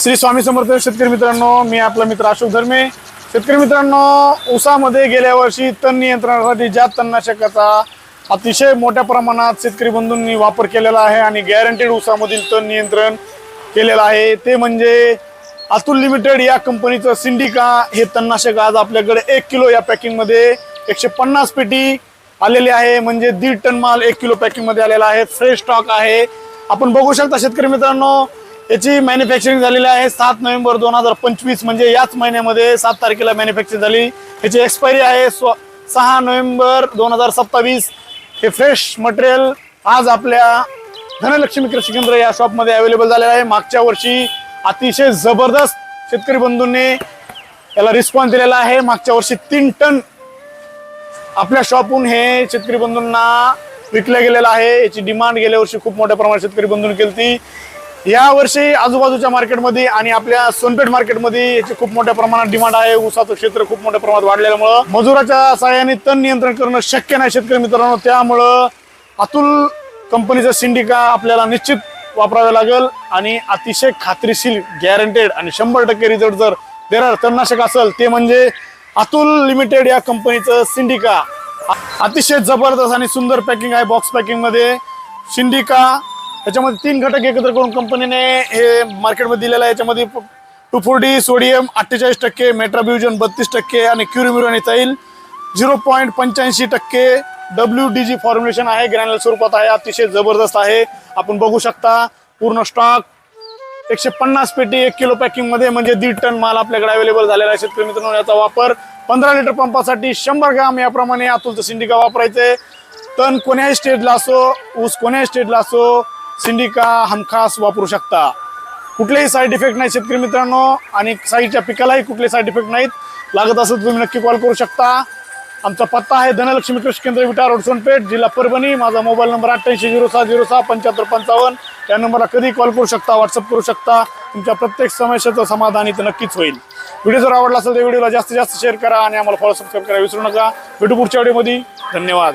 श्री स्वामी समर्थ शेतकरी मित्रांनो मी आपला मित्र अशोक धर्मे. शेतकरी मित्रांनो ऊसामध्ये गेल्या वर्षी तण नियंत्रणासाठी ज्या तणनाशकाचा अतिशय मोठ्या प्रमाणात शेतकरी बंधूंनी वापर केलेला आहे आणि गॅरंटेड ऊसामधील तण नियंत्रण केलेलं आहे ते म्हणजे अतुल लिमिटेड या कंपनीचं सिंडिका हे तणनाशक आज आपल्याकडे एक किलो या पॅकिंगमध्ये एकशे पन्नास पेटी आलेली आहे म्हणजे दीड टन माल एक किलो पॅकिंगमध्ये आलेला आहे फ्रेश स्टॉक आहे. आपण बघू शकता शेतकरी मित्रांनो याची मॅन्युफॅक्चरिंग झालेली आहे. सात नोव्हेंबर दोन हजार पंचवीस म्हणजे याच महिन्यामध्ये सात तारखेला मॅन्युफॅक्चरिंग झाली. याची एक्सपायरी आहे स्व- सहा नोव्हेंबर दोन हजार सत्तावीस. हे फ्रेश मटेरियल आज आपल्या धनलक्ष्मी कृषी केंद्र या शॉपमध्ये अवेलेबल झालेलं आहे. मागच्या वर्षी अतिशय जबरदस्त शेतकरी बंधूंनी याला रिस्पॉन्स दिलेला आहे. मागच्या वर्षी तीन टन आपल्या शॉपहून हे शेतकरी बंधूंना विकलं गेलेलं आहे. याची डिमांड गेल्या वर्षी खूप मोठ्या प्रमाणात शेतकरी बंधूंनी केली होती. या वर्षी आजूबाजूच्या मार्केटमध्ये आणि आपल्या सोनपेठ मार्केटमध्ये याची खूप मोठ्या प्रमाणात डिमांड आहे. ऊसाचं क्षेत्र खूप मोठ्या प्रमाणात वाढलेल्यामुळं मजुराच्या सहाय्याने तण नियंत्रण करणं शक्य नाही शेतकरी मित्रांनो. त्यामुळं अतुल कंपनीचा सिंडिका आपल्याला निश्चित वापरावे लागेल आणि अतिशय खात्रीशीर गॅरंटेड आणि शंभर टक्के रिझल्ट जर देणार तणनाशक असेल ते म्हणजे अतुल लिमिटेड या कंपनीचं सिंडिका. अतिशय जबरदस्त आणि सुंदर पॅकिंग आहे बॉक्स पॅकिंगमध्ये सिंडिका त्याच्यामध्ये तीन घटक एकत्र करून कंपनीने हे मार्केटमध्ये दिलेलं आहे. याच्यामध्ये टू फोर्टी सोडियम अठ्ठेचाळीस टक्के मेट्राब्युजन बत्तीस टक्के आणि क्युरिमिरो आणि तैल झिरो पॉईंट पंच्याऐंशी टक्के डब्ल्यू डी जी फॉर्म्युलेशन आहे. ग्रॅन्युलर स्वरूपात आहे. अतिशय जबरदस्त आहे. आपण बघू शकता पूर्ण स्टॉक एकशे पन्नास पेटी एक किलो पॅकिंगमध्ये म्हणजे दीड टन माल आपल्याकडे अवेलेबल झालेला आहे. शेतकरी मित्रांनो याचा वापर पंधरा लिटर पंपासाठी शंभर ग्राम याप्रमाणे अतुलचं सिंडिका वापरायचे तण कोण्याही स्टेजला असो ऊस कोण्याही स्टेजला असो सिंडिका हमखास वापरू शकता. कुठलेही साईड इफेक्ट नाही शेतकरी मित्रांनो आणि साईडच्या पिकालाही कुठले साईड इफेक्ट नाहीत. लागत असेल तर तुम्ही नक्की कॉल करू शकता. आमचा पत्ता आहे धनलक्ष्मी कृषी केंद्र विटा रोड सोनपेठ जिल्हा परभणी. माझा मोबाईल नंबर अठ्ठ्याऐंशी झिरो सहा झिरो सहा पंच्याहत्तर पंचावन्न. या नंबरला कधी कॉल करू शकता व्हॉट्सअप करू शकता. तुमच्या प्रत्येक समस्येचं समाधान इथं नक्कीच होईल. व्हिडिओ जर आवडला असेल तर व्हिडिओला जास्तीत जास्त शेअर करा आणि आम्हाला फॉलो सबस्क्राईब करा विसरू नका. भेटू पुढच्या व्हिडिओमध्ये धन्यवाद.